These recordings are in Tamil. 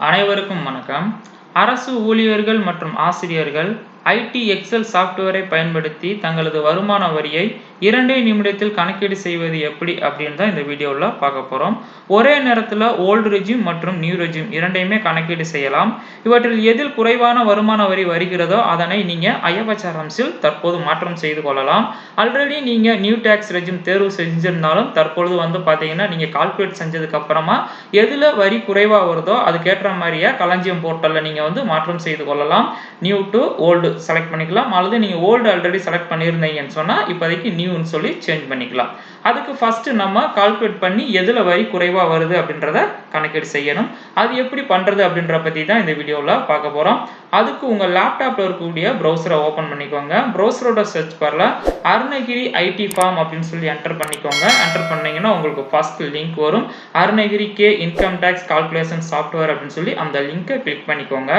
அனைவருக்கும் வணக்கம். அரசு ஊழியர்கள் மற்றும் ஆசிரியர்கள் ஐடி எக்ஸல் சாஃப்ட்வேரை பயன்படுத்தி தங்களது வருமான வரியை இரண்டே நிமிடத்தில் கணக்கீடு செய்வது எப்படி அப்படின்னு தான் இந்த வீடியோவில் பார்க்க போகிறோம் ஒரே நேரத்தில் ஓல்டு ரெஜிம் மற்றும் நியூ ரெஜிம் இரண்டையுமே கணக்கீடு செய்யலாம். இவற்றில் எதில் குறைவான வருமான வரி வருகிறதோ அதனை நீங்கள் ஐஎஃப்ஹெச்ஆர்எம்ஸில் தற்போது மாற்றம் செய்து கொள்ளலாம். ஆல்ரெடி நீங்கள் நியூ டேக்ஸ் ரெஜிம் தேர்வு செஞ்சிருந்தாலும் தற்பொழுது வந்து பார்த்தீங்கன்னா நீங்கள் கால்குலேட் செஞ்சதுக்கு அப்புறமா எதில் வரி குறைவாக வருதோ அதுக்கேற்ற மாதிரியே களஞ்சியம் போர்ட்டலில் நீங்கள் வந்து மாற்றம் செய்து கொள்ளலாம். நியூ டு ஓல்டு செலக்ட் பண்ணிக்கலாம். அல்லது நீங்கள் ஓல்டு ஆல்ரெடி செலக்ட் பண்ணியிருந்தீங்கன்னு சொன்னால் இப்போதைக்கு நியூன்னு சொல்லி சேஞ்ச் பண்ணிக்கலாம். அதுக்கு ஃபஸ்ட்டு நம்ம கால்குலேட் பண்ணி எதில் வரி குறைவாக வருது அப்படின்றத கணக்கீடு செய்யணும். அது எப்படி பண்ணுறது அப்படின்ற பற்றி தான் இந்த வீடியோவில் பார்க்க போகிறோம் அதுக்கு உங்கள் லேப்டாப்பில் இருக்கக்கூடிய ப்ரௌசரை ஓப்பன் பண்ணிக்கோங்க. ப்ரௌசரோட சர்ச் பாரில் அருணகிரி ஐடி ஃபார்ம் அப்படின்னு சொல்லி என்டர் பண்ணிக்கோங்க. என்டர் பண்ணீங்கன்னா உங்களுக்கு ஃபர்ஸ்ட் லிங்க் வரும். Arunagiri K income tax calculation software அப்படின்னு சொல்லி அந்த லிங்கை கிளிக் பண்ணிக்கோங்க.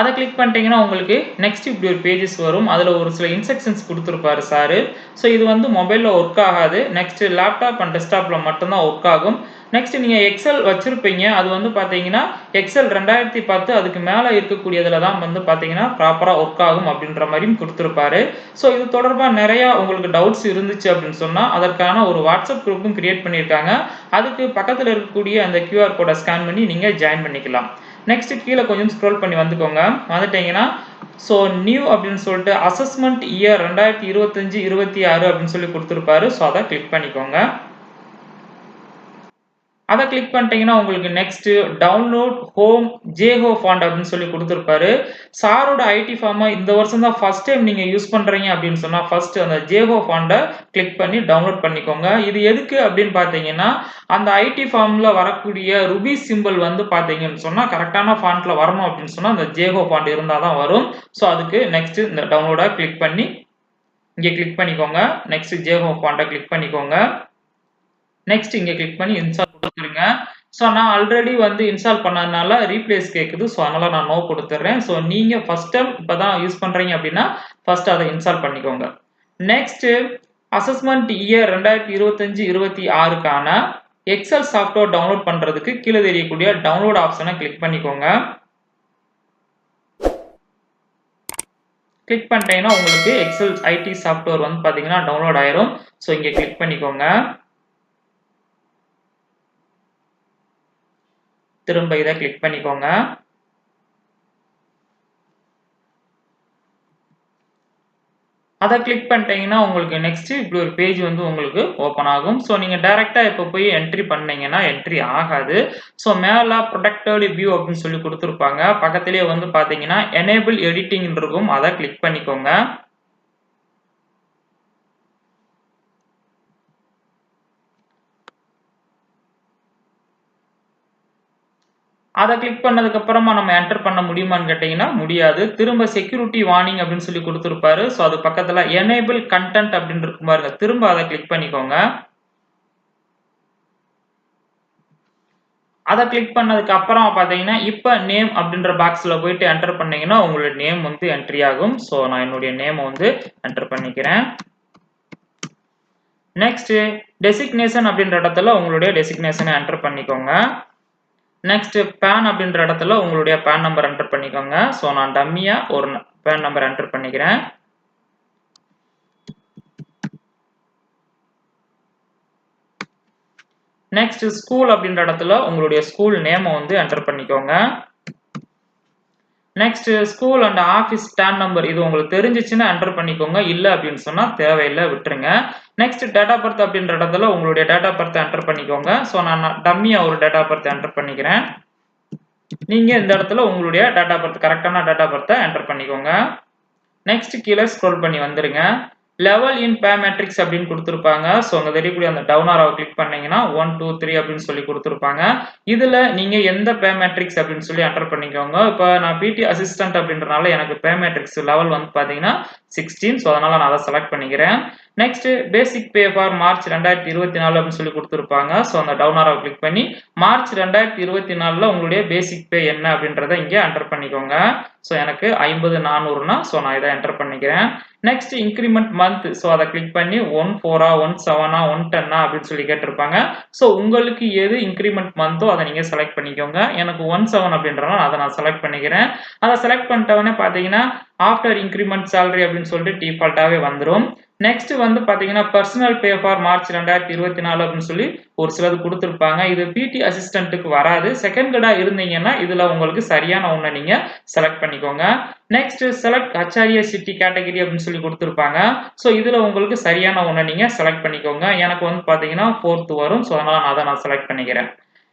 அதை கிளிக் பண்ணிட்டீங்கன்னா உங்களுக்கு நெக்ஸ்ட் இப்படி ஒரு பேஜஸ் வரும். அதில் ஒரு சில இன்ஸ்ட்ரக்ஷன்ஸ் கொடுத்துருப்பாரு சார். ஸோ இது வந்து மொபைலில் ஒர்க் ஆகாது. நெக்ஸ்ட் லேப்டாப் அண்ட் டெஸ்க்டாப்பில் மட்டும்தான் ஒர்க் ஆகும். நெக்ஸ்ட் நீங்கள் எக்ஸல் வச்சுருப்பீங்க. அது வந்து பார்த்தீங்கன்னா எக்ஸல் ரெண்டாயிரத்தி பத்து அதுக்கு மேலே இருக்கக்கூடியதில் தான் வந்து பார்த்தீங்கன்னா ப்ராப்பராக ஒர்க் ஆகும் அப்படின்ற மாதிரியும் கொடுத்துருப்பாரு. ஸோ இது தொடர்பாக நிறையா உங்களுக்கு டவுட்ஸ் இருந்துச்சு அப்படின்னு சொன்னால் அதற்கான ஒரு வாட்ஸ்அப் குரூப்பும் கிரியேட் பண்ணியிருக்காங்க. அதுக்கு பக்கத்தில் இருக்கக்கூடிய அந்த கியூஆர் கோடை ஸ்கேன் பண்ணி நீங்கள் ஜாயின் பண்ணிக்கலாம். நெக்ஸ்ட் கீழே கொஞ்சம் ஸ்க்ரோல் பண்ணி வந்துக்கோங்க. வந்துட்டீங்கன்னா ஸோ நியூ அப்படின்னு சொல்லிட்டு அசஸ்மெண்ட் இயர் ரெண்டாயிரத்தி இருபத்தஞ்சு இருபத்தி ஆறு அப்படின்னு சொல்லி கொடுத்துருப்பாரு. ஸோ அதை கிளிக் பண்ணிக்கோங்க. அதை கிளிக் பண்ணிட்டீங்கன்னா உங்களுக்கு நெக்ஸ்ட் டவுன்லோட் ஹோம் ஜேஹோ ஃபாண்ட் அப்படின்னு சொல்லி கொடுத்துருப்பாரு. சாரோட ஐடி ஃபார்மை இந்த வருஷம் தான் ஃபர்ஸ்ட் டைம் நீங்கள் யூஸ் பண்ணுறீங்க அப்படின்னு சொன்னால் ஃபர்ஸ்ட் அந்த ஜேஹோ ஃபாண்டை கிளிக் பண்ணி டவுன்லோட் பண்ணிக்கோங்க. இது எதுக்கு அப்படின்னு பார்த்தீங்கன்னா அந்த ஐடி ஃபார்மில் வரக்கூடிய ருபி சிம்பிள் வந்து பார்த்தீங்கன்னு சொன்னால் கரெக்டான ஃபாண்ட்டில் வரணும் அப்படின்னு சொன்னால் அந்த ஜேஹோ ஃபாண்ட் இருந்தால் தான் வரும். ஸோ அதுக்கு நெக்ஸ்ட் இந்த டவுன்லோடை கிளிக் பண்ணி இங்கே கிளிக் பண்ணிக்கோங்க. நெக்ஸ்ட் ஜேஹோ ஃபாண்ட்டை கிளிக் பண்ணிக்கோங்க. நெக்ஸ்ட் இங்கே கிளிக் பண்ணி இன்ஸ்டால் கொடுத்துருங்க ஸோ நான் ஆல்ரெடி வந்து இன்ஸ்டால் பண்ணதுனால ரீப்ளேஸ் கேட்குது ஸோ அதனால் நான் நோ கொடுத்துட்றேன் ஸோ நீங்கள் ஃபஸ்ட் டைம் இப்போ தான் யூஸ் பண்ணுறீங்க அப்படின்னா ஃபஸ்ட் அதை இன்ஸ்டால் பண்ணிக்கோங்க. நெக்ஸ்ட்டு அசஸ்மெண்ட் இயர் ரெண்டாயிரத்தி இருபத்தஞ்சு இருபத்தி ஆறுக்கான எக்ஸல் சாஃப்ட்வேர் டவுன்லோட் பண்ணுறதுக்கு கீழே தெரியக்கூடிய டவுன்லோட் ஆப்ஷனை கிளிக் பண்ணிக்கோங்க. கிளிக் பண்ணிட்டீங்கன்னா உங்களுக்கு எக்ஸல் ஐடி சாஃப்ட்வேர் வந்து பார்த்தீங்கன்னா டவுன்லோட் ஆயிரும். ஸோ இங்கே கிளிக் பண்ணிக்கோங்க. திரும்ப இதை கிளிக் பண்ணிக்கோங்க. அதை கிளிக் பண்ணிட்டீங்கன்னா உங்களுக்கு நெக்ஸ்ட் இப்படி ஒரு பேஜ் வந்து உங்களுக்கு ஓப்பன் ஆகும். ஸோ நீங்கள் டைரெக்டாக இப்போ போய் என்ட்ரி பண்ணீங்கன்னா என்ட்ரி ஆகாது. ஸோ மேலே ப்ரொடக்டட் வியூ அப்படின்னு சொல்லி கொடுத்துருப்பாங்க. பக்கத்துலேயே வந்து பார்த்தீங்கன்னா எனேபிள் எடிட்டிங் இருக்கும். அதை கிளிக் பண்ணிக்கோங்க. அதை கிளிக் பண்ணதுக்கு அப்புறமா நம்ம என்டர் பண்ண முடியுமான்னு கேட்டீங்கன்னா முடியாது. திரும்ப செக்யூரிட்டி வார்னிங் அப்படின்னு சொல்லி கொடுத்துருப்பாரு. ஸோ அது பக்கத்தில் எனேபிள் கண்டென்ட் அப்படின்னு இருக்கும் பாருங்க. திரும்ப அதை கிளிக் பண்ணிக்கோங்க. அதை கிளிக் பண்ணதுக்கு அப்புறம் பார்த்தீங்கன்னா இப்போ நேம் அப்படின்ற பாக்ஸில் போயிட்டு என்டர் பண்ணீங்கன்னா உங்களுடைய நேம் வந்து என்ட்ரி ஆகும். ஸோ நான் என்னுடைய நேமை வந்து என்டர் பண்ணிக்கிறேன். நெக்ஸ்ட் டெசிக்னேஷன் அப்படின்ற இடத்துல உங்களுடைய டெசிக்னேஷனை என்டர் பண்ணிக்கோங்க. நெக்ஸ்ட் பேன் அப்படின்ற இடத்துல உங்களுடைய பேன் நம்பர் என்டர் பண்ணிக்கோங்க. ஸோ நான் டம்மியாக ஒரு பேன் நம்பர் என்டர் பண்ணிக்கிறேன். நெக்ஸ்ட் ஸ்கூல் அப்படின்ற இடத்துல உங்களுடைய ஸ்கூல் நேமை வந்து என்டர் பண்ணிக்கோங்க. Next school and office stand number இது உங்களுக்கு தெரிஞ்சிச்சுன்னா என்டர் பண்ணிக்கோங்க. இல்லை அப்படின்னு சொன்னால் தேவையில்லை விட்டுருங்க. நெக்ஸ்ட் டேட் ஆஃப் பர்த் அப்படின்ற இடத்துல உங்களுடைய டேட் ஆஃப் பர்த் என்டர் பண்ணிக்கோங்க. ஸோ நான் டம்மியாக ஒரு டேட் ஆஃப் பர்த் என்டர் பண்ணிக்கிறேன். நீங்கள் இந்த இடத்துல உங்களுடைய டேட் ஆஃப் பர்த் கரெக்டான டேட் ஆஃப் பர்த்தை என்டர் பண்ணிக்கோங்க. நெக்ஸ்ட் கீழே ஸ்க்ரோல் பண்ணி வந்துருங்க. லெவல் இன் பே மேட்ரிக்ஸ் அப்படின்னு கொடுத்துருப்பாங்க. ஸோ அங்கே தெரியக்கூடிய அந்த டவுன் ஆராவை கிளிக் பண்ணீங்கன்னா ஒன் டூ த்ரீ அப்படின்னு சொல்லி கொடுத்துருப்பாங்க. இதில் நீங்கள் எந்த பே மேட்ரிக்ஸ் அப்படின்னு சொல்லி என்டர் பண்ணிக்கோங்க. இப்போ நான் பிடி அசிஸ்டன்ட் அப்படின்றனால எனக்கு பே மேட்ரிக்ஸ் லெவல் வந்து பார்த்தீங்கன்னா சிக்ஸ்டீன் ஸோ அதனால் நான் அதை செலக்ட் பண்ணிக்கிறேன். Next basic pay for March ரெண்டாயிரத்தி இருபத்தி நாலு அப்படின்னு சொல்லி கொடுத்துருப்பாங்க. ஸோ அந்த டவுன் ஆரோ கிளிக் பண்ணி மார்ச் ரெண்டாயிரத்தி இருபத்தி நாலில் உங்களுடைய பேசிக் பே என்ன அப்படின்றத இங்கே என்டர் பண்ணிக்கோங்க. ஸோ எனக்கு ஐம்பது நானூறுனா ஸோ நான் இதை என்டர் பண்ணிக்கிறேன். நெக்ஸ்ட் இன்க்ரிமெண்ட் மந்த் ஸோ அதை கிளிக் பண்ணி ஒன் ஃபோரா ஒன் செவனா ஒன் டென்னா அப்படின்னு சொல்லி கேட்டிருப்பாங்க. ஸோ உங்களுக்கு எது இன்க்ரிமெண்ட் மந்தோ அதை நீங்கள் செலக்ட் பண்ணிக்கோங்க. எனக்கு ஒன் செவன் அப்படின்றனால அதை நான் செலக்ட் பண்ணிக்கிறேன். அதை செலக்ட் பண்ணிட்டவொடனே பார்த்தீங்கன்னா ஆஃப்டர் இன்க்ரிமெண்ட் சேலரி அப்படின்னு சொல்லிட்டு டிஃபால்ட்டாகவே வந்துடும் நெக்ஸ்ட் வந்து பாத்தீங்கன்னா பர்சனல் பே ஃபார் மார்ச் ரெண்டாயிரத்தி இருபத்தி நாலு அப்படின்னு சொல்லி ஒரு சிலது கொடுத்துருப்பாங்க. இது பிடி அசிஸ்டன்ட்டுக்கு வராது. செகண்ட் கடா இருந்தீங்கன்னா இதுல உங்களுக்கு சரியான ஒன்றை நீங்க செலக்ட் பண்ணிக்கோங்க. Next select HRA city category அப்படின்னு சொல்லி கொடுத்துருப்பாங்க. ஸோ இதுல உங்களுக்கு சரியான ஒன்றை நீங்க செலக்ட் பண்ணிக்கோங்க. எனக்கு வந்து பாத்தீங்கன்னா ஃபோர்த் வரும். ஸோ அதனால நான் அதை நான் செலக்ட் பண்ணிக்கிறேன்.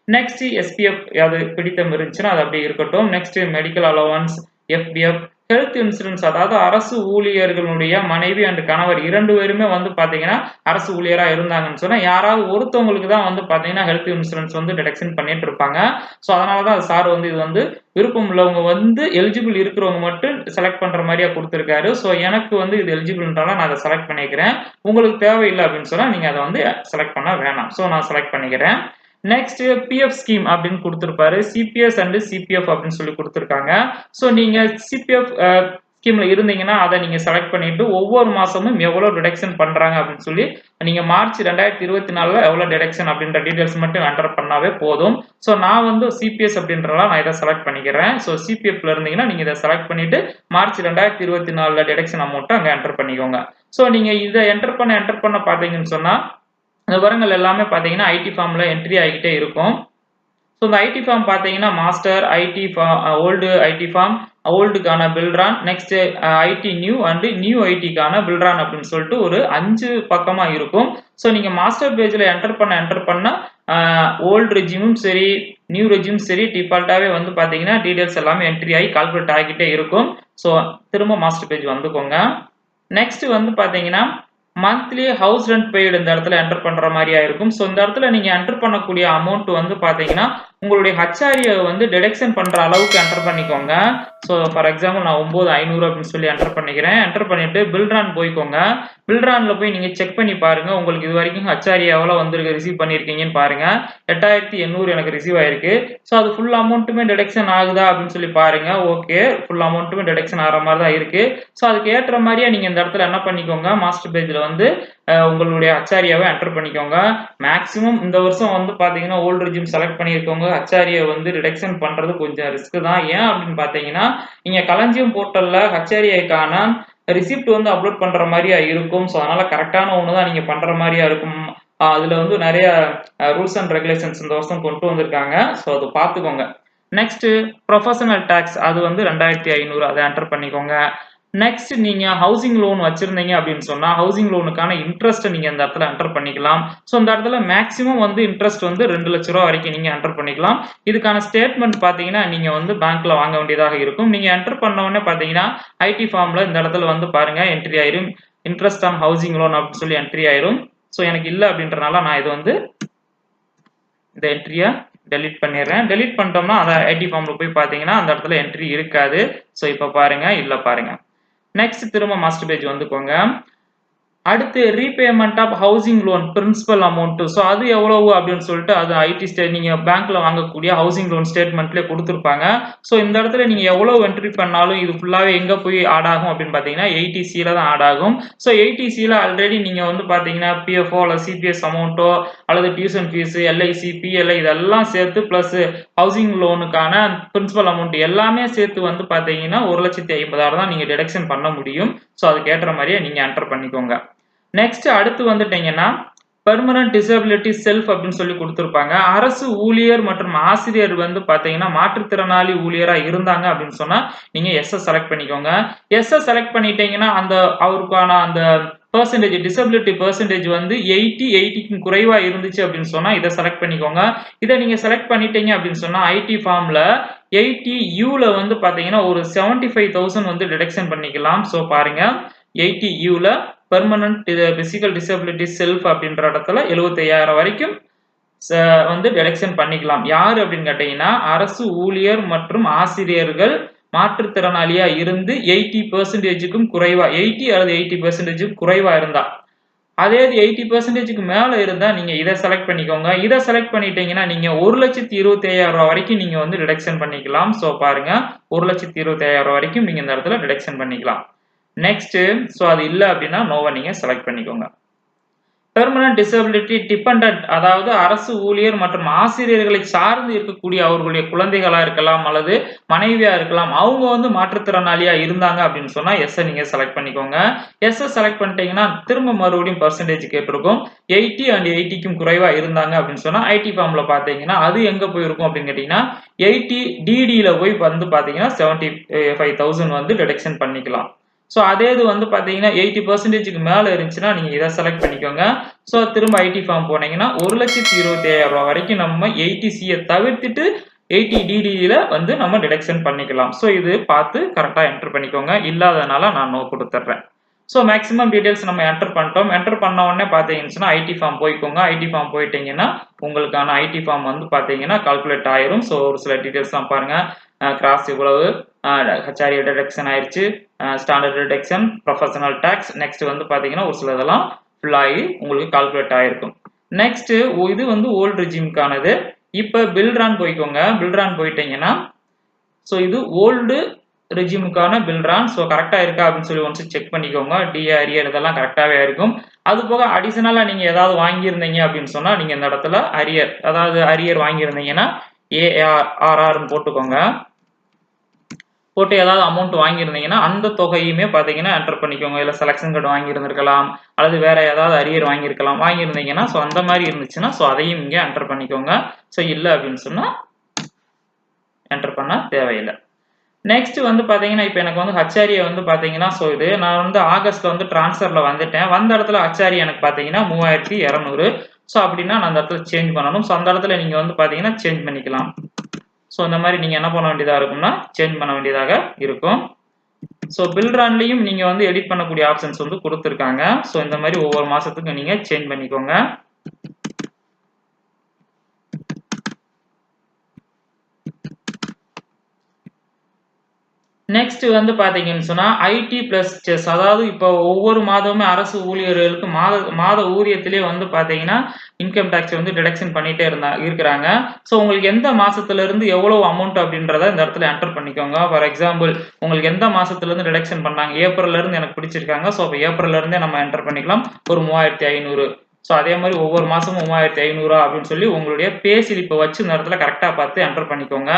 நெக்ஸ்ட் எஸ்பிஎஃப் அது பிடித்தம் இருந்துச்சுன்னா அது அப்படியே இருக்கட்டும். நெக்ஸ்ட் மெடிக்கல் அலோவன்ஸ் எஃபிஎஃப் ஹெல்த் இன்சூரன்ஸ் அதாவது அரசு ஊழியர்களுடைய மனைவி அண்ட் கணவர் இரண்டு பேருமே வந்து பார்த்தீங்கன்னா அரசு ஊழியராக இருந்தாங்கன்னு சொன்னால் யாராவது ஒருத்தவங்களுக்கு தான் வந்து பார்த்தீங்கன்னா ஹெல்த் இன்சூரன்ஸ் வந்து டிடக்ஷன் பண்ணிட்டு இருப்பாங்க. ஸோ அதனாலதான் சார் வந்து இது வந்து விருப்பம் உள்ளவங்க வந்து எலிஜிபிள் இருக்கிறவங்க மட்டும் செலக்ட் பண்ணுற மாதிரியா கொடுத்துருக்காரு. ஸோ எனக்கு வந்து இது எலிஜிபிள்ன்றால நான் அதை செலக்ட் பண்ணிக்கிறேன். உங்களுக்கு தேவையில்லை அப்படின்னு சொன்னால் நீங்கள் அதை வந்து செலக்ட் பண்ண வேணாம். ஸோ நான் செலக்ட் பண்ணிக்கிறேன். நெக்ஸ்ட் பிஎஃப் ஸ்கீம் அப்படின்னு கொடுத்துருப்பாரு. சிபிஎஸ் அண்ட் சிபிஎஃப் அப்படின்னு சொல்லி கொடுத்துருக்காங்க. ஸோ நீங்க சிபிஎஃப் ஸ்கீம்ல இருந்தீங்கன்னா அதை நீங்க செலக்ட் பண்ணிட்டு ஒவ்வொரு மாசமும் எவ்வளவு டிடக்ஷன் பண்றாங்க அப்படின்னு சொல்லி நீங்க மார்ச் ரெண்டாயிரத்தி இருபத்தி நாலுல எவ்வளவு டிடக்ஷன் அப்படின்ற டீடைல்ஸ் மட்டும் என்டர் பண்ணாவே போதும். ஸோ நான் வந்து சிபிஎஸ் அப்படின்றலாம் நான் இதை செலக்ட் பண்ணிக்கிறேன். ஸோ சிபிஎஃப்ல இருந்தீங்கன்னா நீங்க இதை செலக்ட் பண்ணிட்டு மார்ச் ரெண்டாயிரத்தி இருபத்தி நாலுல டிடக்ஷன் அமௌண்ட்டை அங்கே என்டர் பண்ணிக்கோங்க. ஸோ நீங்க இதை என்டர் பண்ண என்டர் பண்ண பார்த்தீங்கன்னு சொன்னா இந்த விவரங்கள் எல்லாமே பார்த்தீங்கன்னா ஐடி ஃபார்மில் என்ட்ரி ஆகிக்கிட்டே இருக்கும். ஸோ இந்த ஐடி ஃபார்ம் பார்த்தீங்கன்னா master IT form old IT form ஓல்டுக்கான பில்ரான் next IT new and new ஐடிக்கான பில்ரான் அப்படின்னு சொல்லிட்டு ஒரு அஞ்சு பக்கமாக இருக்கும். ஸோ நீங்கள் மாஸ்டர் பேஜில் என்டர் பண்ண என்டர் பண்ண uh, ஓல்டு ரெஜிமும் சரி நியூ ரெஜிமும் சரி டிஃபால்ட்டாகவே வந்து பார்த்தீங்கன்னா டீடைல்ஸ் எல்லாமே என்ட்ரி ஆகி கால்குலேட் ஆகிக்கிட்டே இருக்கும். ஸோ திரும்ப மாஸ்டர் பேஜ் வந்துக்கோங்க. நெக்ஸ்ட் வந்து பார்த்தீங்கன்னா மந்த்லி ஹவுஸ் ரெண்ட் பெய்டு இந்த இடத்துல என்டர் பண்ற மாதிரியா இருக்கும். ஸோ இந்த இடத்துல நீங்க என்டர் பண்ணக்கூடிய அமௌண்ட் வந்து பாத்தீங்கன்னா உங்களுடைய ஹச்ஆரியை வந்து டிடெக்ஷன் பண்ற அளவுக்கு என்டர் பண்ணிக்கோங்க. ஸோ ஃபார் எக்ஸாம்பிள் நான் ஒம்பது ஐநூறு அப்படின்னு சொல்லி என்டர் பண்ணிக்கிறேன். என்டர் பண்ணிட்டு பில்ட்ரான் போய்க்கோங்க. பில்ட்ரானில் போய் நீங்கள் செக் பண்ணி பாருங்கள் உங்களுக்கு இது வரைக்கும் ஹச்ஆரி எவ்வளோ வந்திருக்கு ரிசீவ் பண்ணியிருக்கீங்கன்னு பாருங்கள் எட்டாயிரத்தி எண்ணூறு எனக்கு ரிசீவ் ஆயிருக்கு. ஸோ அது ஃபுல் அமௌண்ட்டுமே டிடக்ஷன் ஆகுதா அப்படின்னு சொல்லி பாருங்கள் ஓகே ஃபுல் அமௌண்ட்டுமே டிடெக்ஷன் ஆகிற மாதிரி தான் இருக்குது ஸோ அதுக்கு ஏற்ற மாதிரியே நீங்கள் இந்த இடத்துல என்ன பண்ணிக்கோங்க மாஸ்டர் பேஜில் வந்து உங்களுடைய அச்சாரியாவை என்டர் பண்ணிக்கோங்க. மேக்ஸிமம் இந்த வருஷம் வந்து பாத்தீங்கன்னா ஓல்டு ரிஜிம் செலக்ட் பண்ணியிருக்கவங்க அச்சாரியை வந்து ரிடக்ஷன் பண்றது கொஞ்சம் ரிஸ்க் தான். ஏன் அப்படின்னு பாத்தீங்கன்னா நீங்க களஞ்சியம் போர்ட்டல்ல ஹச்ஆரிஐக்கான ரிசிப்ட் வந்து அப்லோட் பண்ற மாதிரியா இருக்கும். ஸோ அதனால கரெக்டான ஒன்று தான் நீங்க பண்ற மாதிரியா இருக்கும். அதுல வந்து நிறைய ரூல்ஸ் அண்ட் ரெகுலேஷன்ஸ் இந்த வருஷம் கொண்டு வந்திருக்காங்க. ஸோ அது பார்த்துக்கோங்க. நெக்ஸ்ட் ப்ரொஃபஷனல் டேக்ஸ் அது வந்து ரெண்டாயிரத்தி ஐநூறு அதை என்டர் பண்ணிக்கோங்க. நெக்ஸ்ட் நீங்க ஹவுசிங் லோன் வச்சிருந்தீங்க அப்படின்னு சொன்னா ஹவுசிங் லோனுக்கான இன்ட்ரெஸ்ட் நீங்க இந்த இடத்துல என்டர் பண்ணிக்கலாம். ஸோ இந்த இடத்துல மேக்ஸிமம் வந்து இன்ட்ரெஸ்ட் வந்து ரெண்டு லட்ச ரூபா வரைக்கும் நீங்க என்டர் பண்ணிக்கலாம். இதுக்கான ஸ்டேட்மெண்ட் பாத்தீங்கன்னா நீங்க வந்து பேங்க்ல வாங்க வேண்டியதாக இருக்கும். நீங்க என்டர் பண்ண உடனே பாத்தீங்கன்னா ஐடி ஃபார்ம்ல இந்த இடத்துல வந்து பாருங்க என்ட்ரி ஆயிரும். இன்ட்ரெஸ்ட் ஆன் ஹவுசிங் லோன் அப்படின்னு சொல்லி என்ட்ரி ஆயிரும். ஸோ எனக்கு இல்லை அப்படின்றனால நான் இது வந்து இந்த என்ட்ரியை டெலிட் பண்ணிடுறேன். டெலிட் பண்ணிட்டோம்னா அதை ஐடி ஃபார்ம்ல போய் பார்த்தீங்கன்னா அந்த இடத்துல என்ட்ரி இருக்காது. ஸோ இப்போ பாருங்க இல்லை பாருங்க. நெக்ஸ்ட் திரும்ப மாஸ்டர் பேஜ் வந்துக்கோங்க. அடுத்து repayment of housing loan principal amount so அது எவ்வளவு அப்படின்னு சொல்லிட்டு அது ஐடி ஸ்டே நீங்க பேங்க்ல வாங்கக்கூடிய ஹவுசிங் லோன் ஸ்டேட்மெண்ட்லேயே கொடுத்துருப்பாங்க. ஸோ இந்த இடத்துல நீங்க எவ்வளவு என்ட்ரி பண்ணாலும் இது ஃபுல்லாவே எங்க போய் ஆட் ஆகும் அப்படின்னு பாத்தீங்கன்னா எயிட்டிசியில் தான் ஆட் ஆகும். ஸோ எயிட்டிசியில் ஆல்ரெடி நீங்க வந்து பாத்தீங்கன்னா பிஎஃப்ஓ அல்லது சிபிஎஸ் அமௌண்ட்டோ அல்லது டியூஷன் ஃபீஸ் எல்ஐசி பிஎல்ஐ இதெல்லாம் சேர்த்து பிளஸ் ஹவுசிங் லோனுக்கான பிரின்சிபல் அமௌண்ட் எல்லாமே சேர்த்து வந்து பாத்தீங்கன்னா ஒரு லட்சத்தி ஐம்பதாயிரம் தான் நீங்க டிடக்ஷன் பண்ண முடியும். ஸோ அதுக்கு ஏற்ற மாதிரியே நீங்க என்டர் பண்ணிக்கோங்க. நெக்ஸ்ட் அடுத்து வந்துட்டீங்கன்னா பெர்மனன்ட் டிசபிலிட்டி செல்ஃப் அப்படின்னு சொல்லி கொடுத்துருப்பாங்க. அரசு ஊழியர் மற்றும் ஆசிரியர் வந்து பார்த்தீங்கன்னா மாற்றுத்திறனாளி ஊழியராக இருந்தாங்க அப்படின்னு சொன்னால் நீங்கள் எஸ்ஸை செலக்ட் பண்ணிக்கோங்க. எஸ்ஸை செலக்ட் பண்ணிட்டீங்கன்னா அந்த அவருக்கான அந்த பர்சன்டேஜ் டிசபிலிட்டி பர்சன்டேஜ் வந்து எயிட்டி எயிட்டிக்கும் குறைவாக இருந்துச்சு அப்படின்னு சொன்னால் இதை செலக்ட் பண்ணிக்கோங்க. இதை நீங்கள் செலக்ட் பண்ணிட்டீங்க அப்படின்னு சொன்னால் ஐடி ஃபார்மில் எயிட்டி யூவில் வந்து பார்த்தீங்கன்னா ஒரு செவன்ட்டி ஃபைவ் தௌசண்ட் வந்து டிடக்ஷன் பண்ணிக்கலாம். ஸோ பாருங்கள் எயிட்டி யூவில் பெர்மனன்ட் பிசிக்கல் டிசபிலிட்டி செல்ஃப் அப்படின்ற இடத்துல எழுபத்தையாயிரம் வரைக்கும் வந்து டெடக்ஷன் பண்ணிக்கலாம். யார் அப்படின்னு கேட்டீங்கன்னா அரசு ஊழியர் மற்றும் ஆசிரியர்கள் மாற்றுத்திறனாளியா இருந்து எயிட்டி பெர்சன்டேஜுக்கும் குறைவா எயிட்டி அல்லது எயிட்டி பெர்சன்டேஜுக்கு குறைவா இருந்தா. அதே இது எயிட்டி பர்சன்டேஜுக்கு மேலே இருந்தால் நீங்கள் இதை செலக்ட் பண்ணிக்கோங்க. இதை செலக்ட் பண்ணிட்டீங்கன்னா நீங்கள் ஒரு லட்சத்தி இருபத்தி ஐயாயிரம் ரூபா வரைக்கும் நீங்கள் வந்து டிடக்ஷன் பண்ணிக்கலாம். ஸோ பாருங்க ஒரு லட்சத்தி இருபத்தி ஐயாயிரம் ரூபா வரைக்கும் நீங்கள் இந்த இடத்துல டிடக்ஷன் பண்ணிக்கலாம். நெக்ஸ்ட் ஸோ அது இல்லை அப்படின்னா நோவை நீங்கள் செலக்ட் பண்ணிக்கோங்க. பெர்மனன்ட் டிசபிலிட்டி டிபெண்ட் அதாவது அரசு ஊழியர் மற்றும் ஆசிரியர்களை சார்ந்து இருக்கக்கூடிய அவர்களுடைய குழந்தைகளாக இருக்கலாம் அல்லது மனைவியாக இருக்கலாம் அவங்க வந்து மாற்றுத்திறனாளியாக இருந்தாங்க அப்படின்னு சொன்னால் எஸ்ஸை நீங்கள் செலக்ட் பண்ணிக்கோங்க. எஸ்ஸை செலக்ட் பண்ணிட்டீங்கன்னா திரும்ப மறுபடியும் பர்சன்டேஜ் கேட்டிருக்கும். எயிட்டி அண்ட் எயிட்டிக்கும் குறைவாக இருந்தாங்க அப்படின்னு சொன்னால் ஐடி ஃபார்மில் பார்த்தீங்கன்னா அது எங்கே போயிருக்கும் அப்படின்னு கேட்டிங்கன்னா எயிட்டி டிடியில் போய் வந்து பார்த்தீங்கன்னா செவன்ட்டி ஃபைவ் தௌசண்ட் வந்து டிடெக்ஷன் பண்ணிக்கலாம். ஸோ அதே இது வந்து பார்த்தீங்கன்னா எயிட்டி பர்சன்டேஜுக்கு மேலே இருந்துச்சுன்னா நீங்கள் இதை செலக்ட் பண்ணிக்கோங்க. ஸோ திரும்ப ஐடி ஃபார்ம் போனீங்கன்னா ஒரு லட்சத்தி இருபத்தி ஐயாயிரம் ரூபா வரைக்கும் நம்ம எயிட்டி சியை தவிர்த்துட்டு எயிட்டி டிடியில் வந்து நம்ம டிடக்ஷன் பண்ணிக்கலாம். ஸோ இது பார்த்து கரெக்டாக என்டர் பண்ணிக்கோங்க. இல்லாதனால நான் நோ கொடுத்துட்றேன். ஸோ மேக்ஸிமம் டீடைல்ஸ் நம்ம என்டர் பண்ணிட்டோம். என்டர் பண்ண உடனே பார்த்தீங்கன்னா ஐடி ஃபார்ம் போய்க்கோங்க. ஐடி ஃபார்ம் போயிட்டீங்கன்னா உங்களுக்கான ஐடி ஃபார்ம் வந்து பார்த்தீங்கன்னா கால்குலேட் ஆயிரும். ஸோ ஒரு சில டீடைல்ஸ்லாம் பாருங்கள் கிராஸ் இவ்வளவு ஹெச்ஆர்ஏ டிடெக்ஷன் ஆயிடுச்சு standard deduction professional tax next வந்து பார்த்தீங்கன்னா ஒரு சில இதெல்லாம் ஃபுல் ஆகி உங்களுக்கு கால்குலேட் ஆயிருக்கும். நெக்ஸ்ட் இது வந்து ஓல்டு ரிஜிம்கானது இப்போ பில்ரான் போய்க்கோங்க. பில்ரான் போயிட்டீங்கன்னா ஸோ இது ஓல்டு ரெஜிமுக்கான பில்ரான் ஸோ கரெக்டாக இருக்கா அப்படின்னு சொல்லி ஒன்ஸ் செக் பண்ணிக்கோங்க. டிஆர்இயர் e, e, இதெல்லாம் கரெக்டாகவே இருக்கும். அது போக அடிஷனலாக நீங்கள் ஏதாவது வாங்கியிருந்தீங்க அப்படின்னு சொன்னால் நீங்கள் இந்த இடத்துல அரியர் அதாவது அரியர் வாங்கியிருந்தீங்கன்னா ஏஆர்ஆர்னு போட்டுக்கோங்க. போட்டு ஏதாவது அமௌண்ட் வாங்கியிருந்தீங்கன்னா அந்த தொகையுமே பார்த்தீங்கன்னா என்டர் பண்ணிக்கோங்க. இல்லை செலெக்ஷன் கார்டு வாங்கியிருந்திருக்கலாம் அல்லது வேற ஏதாவது அரியர் வாங்கியிருக்கலாம் வாங்கியிருந்தீங்கன்னா ஸோ அந்த மாதிரி இருந்துச்சுன்னா ஸோ அதையும் இங்கே என்டர் பண்ணிக்கோங்க. ஸோ இல்லை அப்படின்னு சொன்னால் என்டர் பண்ண தேவையில்லை. நெக்ஸ்ட் வந்து பார்த்தீங்கன்னா இப்போ எனக்கு வந்து ஹச்ஆரியை வந்து பார்த்தீங்கன்னா ஸோ இது நான் வந்து ஆகஸ்ட்டில் வந்து ட்ரான்ஸ்ஃபரில் வந்துட்டேன். வந்த இடத்துல ஹச்ஆரி எனக்கு பார்த்தீங்கன்னா மூவாயிரத்தி இரநூறு. ஸோ அப்படின்னா நான் அந்த இடத்துல சேஞ்ச் பண்ணணும். ஸோ அந்த இடத்துல நீங்கள் வந்து பார்த்தீங்கன்னா சேஞ்ச் பண்ணிக்கலாம். ஸோ இந்த மாதிரி நீங்கள் என்ன பண்ண வேண்டியதாக இருக்கும்னா சேஞ்ச் பண்ண வேண்டியதாக இருக்கும். ஸோ பில்ரான்லையும் நீங்கள் வந்து எடிட் பண்ணக்கூடிய ஆப்ஷன்ஸ் வந்து கொடுத்துருக்காங்க. ஸோ இந்த மாதிரி ஒவ்வொரு மாதத்துக்கும் நீங்கள் சேஞ்ச் பண்ணிக்கோங்க. நெக்ஸ்ட் வந்து பாத்தீங்கன்னு சொன்னா ஐடி பிளஸ் செஸ் அதாவது இப்போ ஒவ்வொரு மாதமுமே அரசு ஊழியர்களுக்கு மாத மாத ஊதியத்திலே வந்து பாத்தீங்கன்னா இன்கம் டேக்ஸ் வந்து டிடக்ஷன் பண்ணிட்டே இருந்தா இருக்கிறாங்க. ஸோ உங்களுக்கு எந்த மாசத்துல இருந்து எவ்வளவு அமௌண்ட் அப்படின்றத இந்த இடத்துல என்டர் பண்ணிக்கோங்க. ஃபார் எக்ஸாம்பிள் உங்களுக்கு எந்த மாசத்துல இருந்து டிடக்ஷன் பண்ணாங்க? ஏப்ரல்ல இருந்து எனக்கு பிடிச்சிருக்காங்க. ஸோ அப்போ ஏப்ரல்ல இருந்தே நம்ம என்டர் பண்ணிக்கலாம். ஒரு மூவாயிரத்தி ஐநூறு. ஸோ அதே மாதிரி ஒவ்வொரு மாதமும் மூவாயிரத்தி ஐநூறுரூவா அப்படின்னு சொல்லி உங்களுடைய பே ஸ்லிப்பை வச்சு இந்த இடத்துல கரெக்டாக பார்த்து என்டர் பண்ணிக்கோங்க.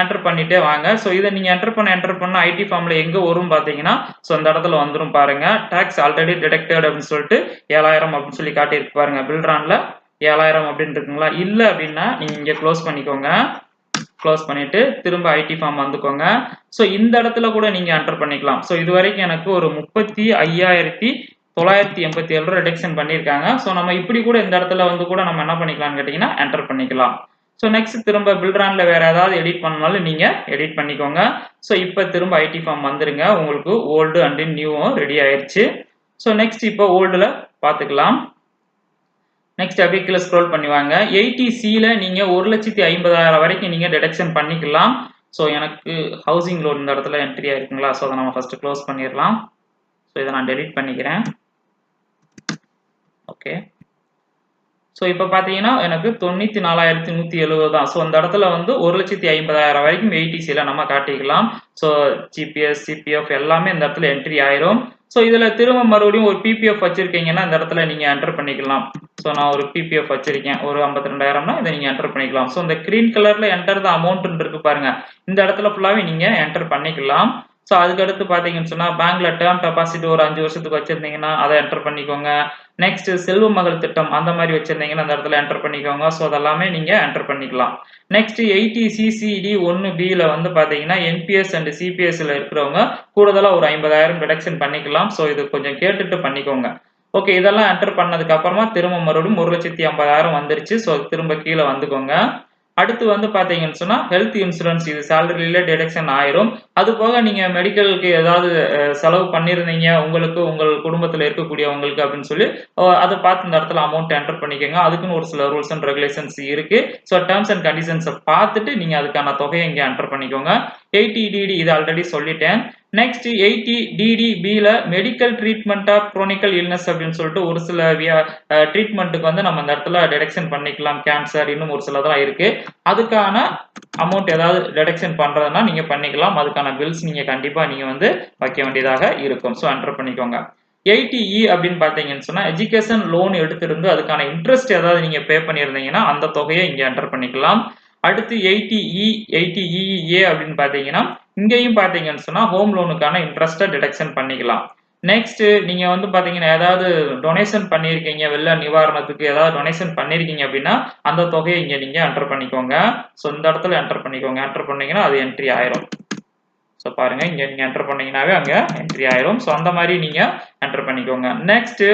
என்டர் பண்ணிட்டே வாங்க. ஸோ இதை நீங்கள் என்டர் பண்ண என்டர் பண்ண ஐடி ஃபார்மில் எங்கே வரும் பார்த்தீங்கன்னா ஸோ அந்த இடத்துல வந்துடும் பாருங்க. டேக்ஸ் ஆல்ரெடி டிடெக்டட் அப்படின்னு சொல்லிட்டு ஏழாயிரம் அப்படின்னு சொல்லி காட்டியிருக்கு பாருங்க. பில்ட்ரானில் ஏழாயிரம் அப்படின்னு இருக்குங்களா? இல்லை அப்படின்னா நீங்கள் இங்கே க்ளோஸ் பண்ணிக்கோங்க. க்ளோஸ் பண்ணிட்டு திரும்ப ஐடி ஃபார்ம் வந்துக்கோங்க. ஸோ இந்த இடத்துல கூட நீங்கள் என்டர் பண்ணிக்கலாம். ஸோ இது வரைக்கும் எனக்கு ஒரு முப்பத்தி ஐயாயிரத்தி தொள்ளாயிரத்தி எண்பத்தி ஏழு ரூபா ரிடக்ஷன் பண்ணியிருக்காங்க. ஸோ நம்ம இப்படி கூட இந்த இடத்துல வந்து கூட நம்ம என்ன பண்ணிக்கலாம்னு கேட்டிங்கன்னா என்டர் பண்ணிக்கலாம். ஸோ நெக்ஸ்ட் திரும்ப பில்ட்ரான்ல வேற ஏதாவது எடிட் பண்ணாலும் நீங்க எடிட் பண்ணிக்கோங்க. ஸோ இப்போ திரும்ப ஐடி ஃபார்ம் வந்துருங்க. உங்களுக்கு ஓல்டு அண்ட் நியூவும் ரெடி ஆயிடுச்சு ஸோ நெக்ஸ்ட் இப்போ ஓல்டுல பார்த்துக்கலாம். நெக்ஸ்ட் அப்படியே கீழே ஸ்க்ரோல் பண்ணுவாங்க எயிட்டி சியில் நீங்கள் ஒரு லட்சத்தி ஐம்பதாயிரம் வரைக்கும் நீங்கள் டிடக்ஷன் பண்ணிக்கலாம். ஸோ எனக்கு ஹவுசிங் லோன் இந்த இடத்துல என்ட்ரி ஆயிருக்குங்களா? ஸோ அதை நம்ம ஃபஸ்ட்டு க்ளோஸ் பண்ணிடலாம். ஸோ இதை நான் டெலிட் பண்ணிக்கிறேன். ஓகே. ஸோ இப்போ பார்த்தீங்கன்னா எனக்கு தொண்ணூற்றி நாலாயிரத்தி நூற்றி எழுபது தான் ஸோ அந்த இடத்துல வந்து ஒரு லட்சத்தி ஐம்பதாயிரம் வரைக்கும் எயிட்டிசியில் நம்ம காட்டிக்கலாம். ஸோ ஜிபிஎஸ் சிபிஎஃப் எல்லாமே இந்த இடத்துல என்ட்ரி ஆயிரும். ஸோ இதில் திரும்ப மறுபடியும் ஒரு பிபிஎஃப் வச்சிருக்கீங்கன்னா இந்த இடத்துல நீங்கள் என்டர் பண்ணிக்கலாம். ஸோ நான் ஒரு பிபிஎஃப் வச்சிருக்கேன். ஒரு ஐம்பத்தி ரெண்டாயிரம்னா இதை நீங்கள் என்டர் பண்ணிக்கலாம். ஸோ இந்த க்ரீன் கலரில் என்டர் த அமௌண்ட்டுன்னு இருக்கு பாருங்க. இந்த இடத்துல ஃபுல்லாகவே நீங்கள் என்டர் பண்ணிக்கலாம். ஸோ அதுக்கடுத்து பார்த்தீங்கன்னு சொன்னால் பேங்க்ல டேர்ம் டெபாசிட் ஒரு அஞ்சு வருஷத்துக்கு வச்சிருந்தீங்கன்னா அதை என்டர் பண்ணிக்கோங்க. நெக்ஸ்ட் செல்வ மகள் திட்டம் அந்த மாதிரி வச்சிருந்தீங்கன்னா அந்த இடத்துல என்டர் பண்ணிக்கோங்க. ஸோ அதெல்லாமே நீங்க என்டர் பண்ணிக்கலாம். நெக்ஸ்ட் எயிட்டி சிசிடி ஒன்று பியில் வந்து பார்த்தீங்கன்னா என்பிஎஸ் அண்ட் சிபிஎஸ்ல இருக்கிறவங்க கூடுதலாக ஒரு ஐம்பதாயிரம் டிடக்ஷன் பண்ணிக்கலாம். ஸோ இது கொஞ்சம் கேட்டுட்டு பண்ணிக்கோங்க. ஓகே இதெல்லாம் என்டர் பண்ணதுக்கு அப்புறமா திரும்ப மறுபடியும் ஒரு லட்சத்தி ஐம்பதாயிரம் வந்துருச்சு. ஸோ திரும்ப கீழே வந்துக்கோங்க. அடுத்து வந்து பார்த்தீங்கன்னு சொன்னால் ஹெல்த் இன்சூரன்ஸ் இது சேலரியில டிடக்ஷன் ஆயிரும். அது போக நீங்கள் மெடிக்கலுக்கு ஏதாவது செலவு பண்ணியிருந்தீங்க உங்களுக்கு உங்கள் குடும்பத்தில் இருக்கக்கூடியவங்களுக்கு அப்படின்னு சொல்லி அதை பார்த்து இந்த இடத்துல அமௌண்ட் என்டர் பண்ணிக்கோங்க. அதுக்குன்னு ஒரு சில ரூல்ஸ் அண்ட் ரெகுலேஷன்ஸ் இருக்கு. ஸோ டேர்ம்ஸ் அண்ட் கண்டிஷன்ஸை பார்த்துட்டு நீங்கள் அதுக்கான தொகையை இங்கே என்டர் பண்ணிக்கோங்க. எயிட்டி டிடி இது ஆல்ரெடி சொல்லிட்டேன். Next eighty DD medical treatment of chronical illness அப்படின்னு சொல்லிட்டு ஒரு சில ட்ரீட்மெண்ட்டுக்கு வந்து நம்ம அந்த இடத்துல டிடெக்ஷன் பண்ணிக்கலாம். கேன்சர் இன்னும் ஒரு சிலதெல்லாம் இருக்கு. அதுக்கான அமௌண்ட் ஏதாவது டிடெக்ஷன் பண்றதுன்னா நீங்க பண்ணிக்கலாம். அதுக்கான பில்ஸ் நீங்க கண்டிப்பா நீங்க வந்து வைக்க வேண்டியதாக இருக்கும். ஸோ என்டர் பண்ணிக்கோங்க. எயிட்டி இ அப்படின்னு பார்த்தீங்கன்னு சொன்னா எஜுகேஷன் லோன் எடுத்திருந்து அதுக்கான இன்ட்ரெஸ்ட் ஏதாவது நீங்க பே பண்ணியிருந்தீங்கன்னா அந்த தொகையை இங்க என்டர் பண்ணிக்கலாம். அடுத்து எயிட்டி இ எயிட்டி இஏ அப்படின்னு பார்த்தீங்கன்னா இங்கேயும் பார்த்தீங்கன்னு சொன்னா ஹோம் லோனுக்கான இன்ட்ரெஸ்ட்டை டிடெக்ஷன் பண்ணிக்கலாம். நெக்ஸ்ட் நீங்க வந்து பாத்தீங்கன்னா ஏதாவது டொனேஷன் பண்ணியிருக்கீங்க வெள்ள நிவாரணத்துக்கு ஏதாவது டொனேஷன் பண்ணியிருக்கீங்க அப்படின்னா அந்த தொகையை இங்க நீங்க என்டர் பண்ணிக்கோங்க. ஸோ இந்த இடத்துல என்டர் பண்ணிக்கோங்க. என்டர் பண்ணீங்கன்னா அது என்ட்ரி ஆயிரும். ஸோ பாருங்க இங்க நீங்க என்டர் பண்ணீங்கன்னாவே அங்க என்ட்ரி ஆயிரும். ஸோ அந்த மாதிரி நீங்க என்டர் பண்ணிக்கோங்க. நெக்ஸ்ட்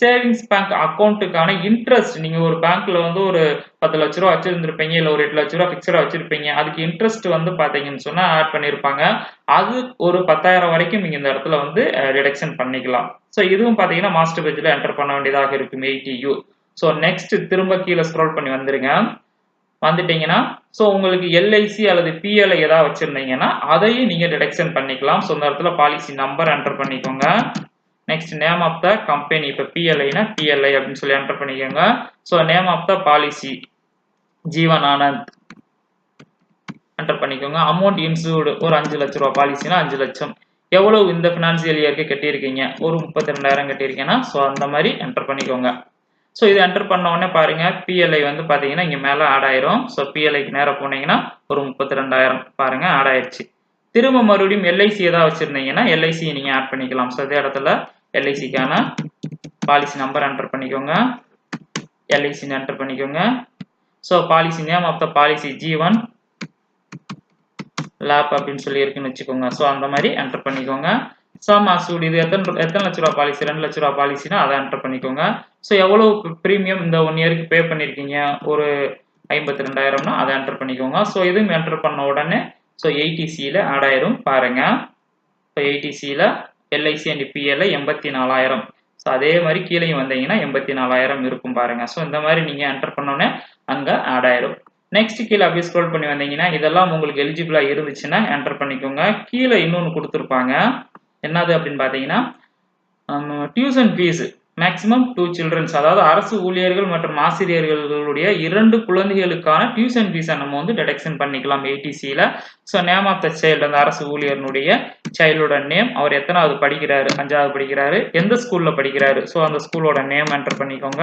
சேவிங்ஸ் பேங்க் அக்கௌண்ட்டுக்கான இன்ட்ரெஸ்ட் நீங்க ஒரு பேங்க்ல வந்து ஒரு பத்து லட்ச ரூபா வச்சிருந்திருப்பீங்க இல்ல ஒரு எட்டு லட்ச ரூபா பிக்சடா வச்சிருப்பீங்க. அதுக்கு இன்ட்ரெஸ்ட் வந்து பாத்தீங்கன்னு சொன்னா ஆட் பண்ணிருப்பாங்க. அது ஒரு பத்தாயிரம் வரைக்கும் நீங்க இந்த இடத்துல வந்து ரிடக்ஷன் பண்ணிக்கலாம். ஸோ இதுவும் பாத்தீங்கன்னா மாஸ்டர் பேஜ்ல என்டர் பண்ண வேண்டியதாக இருக்கும் எயிட்டி யூ ஸோ நெக்ஸ்ட் திரும்ப கீழே ஸ்க்ரோல் பண்ணி வந்துருங்க. வந்துட்டீங்கன்னா ஸோ உங்களுக்கு எல்ஐசி அல்லது பிஎல்ஐ ஏதாவது வச்சிருந்தீங்கன்னா அதையும் நீங்க டிடெக்ஷன் பண்ணிக்கலாம். ஸோ இந்த இடத்துல பாலிசி நம்பர் என்டர் பண்ணிக்கோங்க. Next name of the company இப்போ பிஎல்ஐனா பிஎல்ஐ அப்படின்னு சொல்லி என்டர் பண்ணிக்கோங்க. So name of the policy Jeevan Anand enter பண்ணிக்கோங்க. அமௌண்ட் இன்சூர்டு ஒரு அஞ்சு லட்ச ரூபா. பாலிசினா அஞ்சு லட்சம். எவ்வளவு இந்த ஃபினான்சியல் இயருக்கு கட்டியிருக்கீங்க? ஒரு முப்பத்தி ரெண்டாயிரம் கட்டியிருக்கீங்கன்னா ஸோ அந்த மாதிரி என்டர் பண்ணிக்கோங்க. ஸோ இது என்டர் பண்ண உடனே பாருங்க பிஎல்ஐ வந்து பார்த்தீங்கன்னா இங்கே மேலே ஆட் ஆயிரும். ஸோ பிஎல்ஐக்கு நேரம் போனீங்கன்னா ஒரு முப்பத்தி ரெண்டாயிரம் பாருங்க ஆட் ஆயிடுச்சு திரும்ப மறுபடியும் எல்ஐசி ஏதாவது வச்சிருந்தீங்கன்னா எல்ஐசி நீங்கள் ஆட் பண்ணிக்கலாம். ஸோ இதே இடத்துல எல்ஐசிக்கான பாலிசி நம்பர் என்டர் பண்ணிக்கோங்க. எல்ஐசின்னு என்டர் பண்ணிக்கோங்க. So policy name of the policy Jeevan Labh அப்படின்னு சொல்லி இருக்குன்னு வச்சுக்கோங்க. ஸோ அந்த மாதிரி என்டர் பண்ணிக்கோங்க. ஸோ அசூட் இது எத்தனை எத்தனை லட்ச ரூபா பாலிசி ரெண்டு லட்ச ரூபா பாலிசினா அதை என்டர் பண்ணிக்கோங்க. ஸோ எவ்வளோ ப்ரீமியம் இந்த ஒன் இயருக்கு பே பண்ணியிருக்கீங்க ஒரு ஐம்பத்தி ரெண்டாயிரம்னா அதை என்டர் பண்ணிக்கோங்க. ஸோ இதுவும் என்டர் பண்ண உடனே ஸோ எயிட்டிசியில் ஆட் ஆயிரும் பாருங்க. ஸோ எயிட்டிசியில் எல்ஐசி அண்ட் பிஎல்ல எண்பத்தி நாலாயிரம் ஸோ அதே மாதிரி கீழேயும் வந்தீங்கன்னா எண்பத்தி நாலாயிரம் இருக்கும் பாருங்க. ஸோ இந்த மாதிரி நீங்கள் என்டர் பண்ணோன்னே அங்கே ஆட் ஆயிரும். நெக்ஸ்ட் கீழே அப்படியே ஸ்க்ரோல் பண்ணி வந்தீங்கன்னா இதெல்லாம் உங்களுக்கு எலிஜிபிளா இருந்துச்சுன்னா என்டர் பண்ணிக்கோங்க. கீழே இன்னொன்று கொடுத்துருப்பாங்க. என்னது அப்படின்னு பார்த்தீங்கன்னா tuition fee maximum two childrens அதாவது அரசு ஊழியர்கள் மற்றும் ஆசிரியர்களுடைய இரண்டு குழந்தைகளுக்கான டியூஷன் ஃபீஸை நம்ம வந்து டிடெக்ஷன் பண்ணிக்கலாம் ஏடிசியில் so name of the child அந்த அரசு ஊழியர்னுடைய சைல்டோட நேம் அவர் எத்தனாவது படிக்கிறாரு? அஞ்சாவது படிக்கிறாரு? எந்த ஸ்கூலில் படிக்கிறாரு? ஸோ அந்த ஸ்கூலோட நேம் என்டர் பண்ணிக்கோங்க.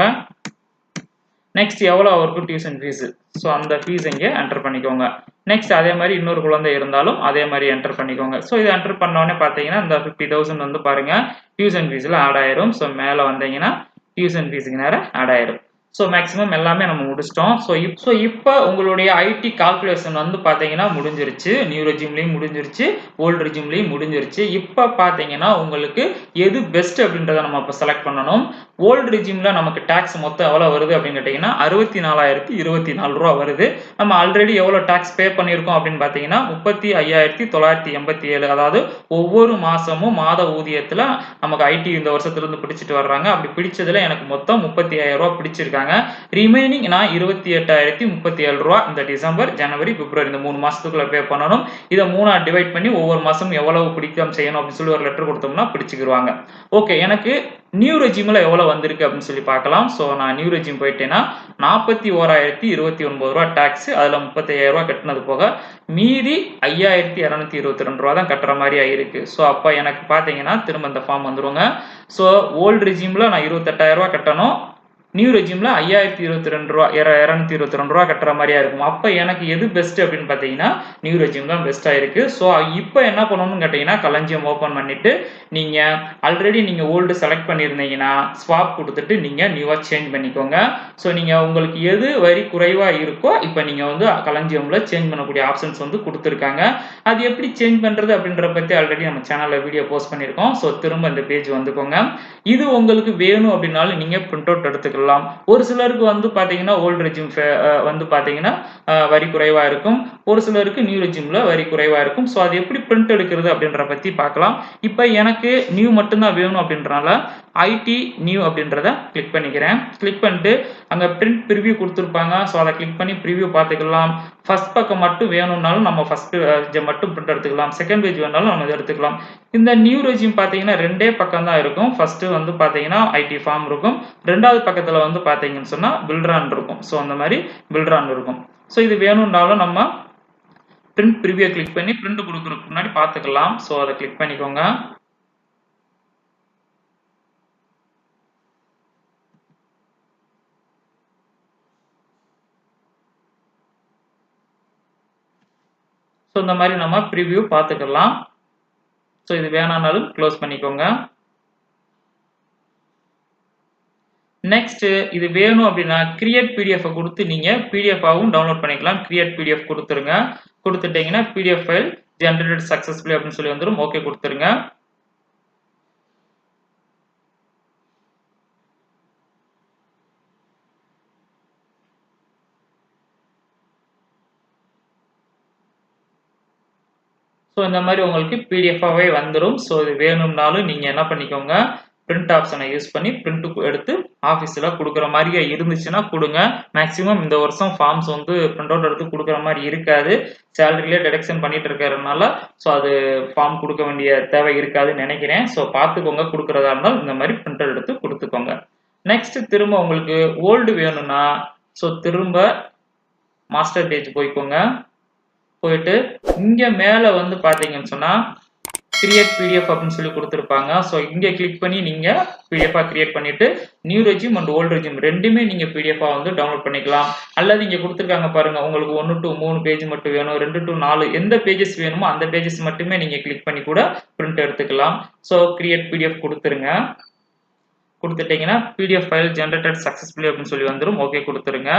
நெக்ஸ்ட் எவ்வளோ அவருக்கு டியூஷன் ஃபீஸ் ஸோ அந்த ஃபீஸ் இங்கே என்டர் பண்ணிக்கோங்க. நெக்ஸ்ட் அதே மாதிரி இன்னொரு குழந்தை இருந்தாலும் அதே மாதிரி என்டர் பண்ணிக்கோங்க. ஸோ இதை என்டர் பண்ணோடனே பார்த்தீங்கன்னா இந்த ஃபிஃப்டி தௌசண்ட் வந்து பாருங்கள் டியூஷன் ஃபீஸில் ஆட் ஆயிரும். ஸோ மேலே வந்தீங்கன்னா டியூஷன் ஃபீஸுக்கு நேரம் ஆட் ஆயிரும். ஸோ மேக்ஸிமம் எல்லாமே நம்ம முடிச்சிட்டோம். ஸோ இப் ஸோ இப்போ உங்களுடைய ஐடி கால்குலேஷன் வந்து பார்த்தீங்கன்னா முடிஞ்சிருச்சு. நியூ ரெஜிம்லேயும் முடிஞ்சிருச்சு. ஓல்டு ரெஜிம்லேயும் முடிஞ்சிருச்சு. இப்போ பார்த்தீங்கன்னா உங்களுக்கு எது பெஸ்ட் அப்படின்றத நம்ம இப்போ செலக்ட் பண்ணணும். ஓல்டு ரெஜிமில் நமக்கு டேக்ஸ் மொத்தம் எவ்வளோ வருது அப்படின்னு கேட்டிங்கன்னா அறுபத்தி நாலாயிரத்தி இருபத்தி நாலு ரூபா வருது. நம்ம ஆல்ரெடி எவ்வளோ டேக்ஸ் பே பண்ணியிருக்கோம் அப்படின்னு பார்த்தீங்கன்னா முப்பத்தி ஐயாயிரத்தி தொள்ளாயிரத்தி எண்பத்தி ஏழு. அதாவது ஒவ்வொரு மாதமும் மாத ஊதியத்தில் நமக்கு ஐடி இந்த வருஷத்துலேருந்து பிடிச்சிட்டு வர்றாங்க. அப்படி பிடிச்சதில் எனக்கு மொத்தம் முப்பத்தி ஐயாயிரம் ரூபா பிடிச்சிருக்காங்க ரிமைனிங் நான் இருபத்தி எட்டாயிரத்தி முப்பத்தி ஏழு ரூபா இந்த டிசம்பர் ஜனவரி பிப்ரவரி இந்த மூணு மாசத்துக்குள்ள பே பண்ணணும். இதை மூணா டிவைட் பண்ணி ஒவ்வொரு மாசம் எவ்வளவு பிடிக்கும் செய்யணும் அப்படின்னு சொல்லி ஒரு லெட்டர் கொடுத்தோம்னா பிடிச்சிக்கிடுவாங்க ஓகே எனக்கு நியூ ரெஜிமில் எவ்வளோ வந்திருக்கு அப்படின்னு சொல்லி பார்க்கலாம். ஸோ நான் நியூ ரெஜிம் போயிட்டேன்னா நாற்பத்தி ஓராயிரத்தி இருபத்தி ஒன்பது ரூபா டேக்ஸ் அதில் முப்பத்தையாயிரம் ரூபா கட்டினது போக மீதி ஐயாயிரத்தி இரநூத்தி இருபத்தி ரெண்டு ரூபா தான் கட்டுற மாதிரி ஆயிருக்கு. ஸோ அப்போ எனக்கு பார்த்தீங்கன்னா திரும்ப இந்த ஃபார்ம் வந்துருங்க. ஸோ ஓல்டு ரெஜிமில் நான் இருபத்தெட்டாயிரம் ரூபா கட்டணும். நியூ ரெஜிமில் ஐயாயிரத்தி இருபத்தி ரெண்டு ரூபா இரநூத்தி இருபத்தி ரெண்டு ரூபா கட்டுற மாதிரியா இருக்கும். அப்போ எனக்கு எது பெஸ்ட் அப்படின்னு பார்த்தீங்கன்னா நியூ ரெஜிம் தான் பெஸ்ட்டாக இருக்கு. ஸோ இப்போ என்ன பண்ணணும்னு கேட்டிங்கன்னா களஞ்சியம் ஓப்பன் பண்ணிட்டு நீங்கள் ஆல்ரெடி நீங்கள் ஓல்டு செலக்ட் பண்ணியிருந்தீங்கன்னா ஸ்வாப் கொடுத்துட்டு நீங்கள் நியூவாக சேஞ்ச் பண்ணிக்கோங்க. ஸோ நீங்கள் உங்களுக்கு எது வரி குறைவாக இருக்கோ இப்போ நீங்கள் வந்து களஞ்சியமில் சேஞ்ச் பண்ணக்கூடிய ஆப்ஷன்ஸ் வந்து கொடுத்துருக்காங்க. அது எப்படி சேஞ்ச் பண்ணுறது அப்படின்ற பற்றி ஆல்ரெடி நம்ம சேனலில் வீடியோ போஸ்ட் பண்ணியிருக்கோம். ஸோ திரும்ப இந்த பேஜ் வந்துக்கோங்க. இது உங்களுக்கு வேணும் அப்படின்னாலும் நீங்கள் பிரிண்ட் அவுட் எடுத்துக்கலாம். ஒரு சிலருக்கு வந்து பார்த்தீங்கன்னா ஓல்டு ரெஜிம் வந்து பார்த்தீங்கன்னா வரி குறைவாக இருக்கும். ஒரு சிலருக்கு நியூ ரெஜிமில் வரி குறைவாக இருக்கும். ஸோ அது எப்படி பிரிண்ட் எடுக்கிறது அப்படின்ற பற்றி பார்க்கலாம். இப்போ எனக்கு நியூ மட்டும்தான் வேணும் அப்படின்றனால ஐடி நியூ அப்படின்றத கிளிக் பண்ணிக்கிறேன். கிளிக் பண்ணிட்டு அங்கே பிரிண்ட் ப்ரிவியூ கொடுத்துருப்பாங்க. ஸோ அதை கிளிக் பண்ணி ப்ரிவியூ பார்த்துக்கலாம். ஃபர்ஸ்ட் பக்கம் மட்டும் வேணும்னாலும் நம்ம ஃபர்ஸ்ட் பேஜை மட்டும் பிரிண்ட் எடுத்துக்கலாம். செகண்ட் பேஜ் வேணாலும் நம்ம எடுத்துக்கலாம். இந்த நியூ ரெஜியூம் பார்த்தீங்கன்னா ரெண்டே பக்கம் தான் இருக்கும். ஃபர்ஸ்ட்டு வந்து பார்த்தீங்கன்னா ஐடி ஃபார்ம் இருக்கும். ரெண்டாவது பக்கத்தில் வந்து பார்த்தீங்கன்னு சொன்னால் பில்ட்ரான் இருக்கும். ஸோ அந்த மாதிரி பில்ட்ரான் இருக்கும். ஸோ இது வேணும்னாலும் நம்ம பிரிண்ட் ப்ரிவியூ கிளிக் பண்ணி பிரிண்ட் கொடுக்குறதுக்கு முன்னாடி பார்த்துக்கலாம். ஸோ அதை கிளிக் பண்ணிக்கோங்க. ஸோ இந்த மாதிரி நம்ம ப்ரிவியூ பார்த்துக்கலாம். ஸோ இது வேணானாலும் க்ளோஸ் பண்ணிக்கோங்க. நெக்ஸ்ட் இது வேணும் அப்படின்னா கிரியேட் பிடிஎஃப் கொடுத்து நீங்க பிடிஎஃபாகவும் டவுன்லோட் பண்ணிக்கலாம். கிரியேட் பிடிஎஃப் கொடுத்துருங்க. கொடுத்துட்டீங்கன்னா பிடிஎஃப் ஃபைல் ஜென்ரேட்டட் சக்சஸ்ஃபுல்லி அப்படின்னு சொல்லி வந்துடும் ஓகே கொடுத்துருங்க. ஸோ இந்த மாதிரி உங்களுக்கு பிடிஎஃபாகவே வந்துடும் ஸோ இது வேணும்னாலும் நீங்கள் என்ன பண்ணிக்கோங்க பிரிண்ட் ஆப்ஷனை யூஸ் பண்ணி பிரிண்ட் எடுத்து ஆஃபீஸில் கொடுக்குற மாதிரியே இருந்துச்சுன்னா கொடுங்க. மேக்ஸிமம் இந்த வருஷம் ஃபார்ம்ஸ் வந்து பிரிண்ட் அவுட் எடுத்து கொடுக்குற மாதிரி இருக்காது. சேலரியிலே டிடக்ஷன் பண்ணிட்டு இருக்கிறதுனால ஸோ அது ஃபார்ம் கொடுக்க வேண்டிய தேவை இருக்காதுன்னு நினைக்கிறேன். ஸோ பார்த்துக்கோங்க கொடுக்குறதா இருந்தால் இந்த மாதிரி பிரிண்ட் அவுட் எடுத்து கொடுத்துக்கோங்க. நெக்ஸ்ட் திரும்ப உங்களுக்கு ஓல்டு வேணும்னா ஸோ திரும்ப மாஸ்டர் பேஜ் போய்க்கோங்க. போயிட்டு இங்க மேல வந்து பாத்தீங்கன்னு சொன்னா கிரியேட் பிடிஎஃப் அப்படின்னு சொல்லி கொடுத்துருப்பாங்க. ஸோ இங்கே கிளிக் பண்ணி நீங்க பிடிஎஃபா கிரியேட் பண்ணிட்டு new regime and old regime ரெண்டுமே நீங்க பிடிஎஃபா வந்து டவுன்லோட் பண்ணிக்கலாம். அல்லது இங்க கொடுத்துருக்காங்க பாருங்க உங்களுக்கு ஒன்று டு மூணு பேஜ் மட்டும் வேணும் ரெண்டு டு நாலு எந்த பேஜஸ் வேணுமோ அந்த பேஜஸ் மட்டுமே நீங்க கிளிக் பண்ணி கூட பிரிண்ட் எடுத்துக்கலாம். ஸோ கிரியேட் பிடிஎஃப் கொடுத்துருங்க. கொடுத்துட்டீங்கன்னா பிடிஎஃப் ஃபைல் ஜென்ரேட்டட் சக்சஸ்ஃபுல்லி அப்படின்னு சொல்லி வந்துடும் ஓகே கொடுத்துருங்க.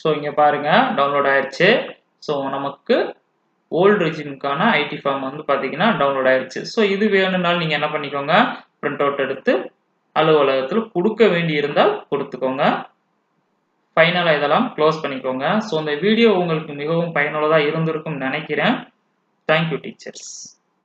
ஸோ இங்கே பாருங்க டவுன்லோட் ஆயிடுச்சு ஸோ நமக்கு ஓல்டு ரிஜிமுக்கான ஐடி ஃபார்ம் வந்து பார்த்தீங்கன்னா டவுன்லோட் ஆயிடுச்சு ஸோ இது வேணும்னாலும் நீங்கள் என்ன பண்ணிக்கோங்க பிரிண்ட் அவுட் எடுத்து அலுவலகத்தில் கொடுக்க வேண்டி இருந்தால் கொடுத்துக்கோங்க. ஃபைனலாக இதெல்லாம் க்ளோஸ் பண்ணிக்கோங்க. ஸோ இந்த வீடியோ உங்களுக்கு மிகவும் பயனுள்ளதாக இருந்திருக்கும் நினைக்கிறேன். Thank you teachers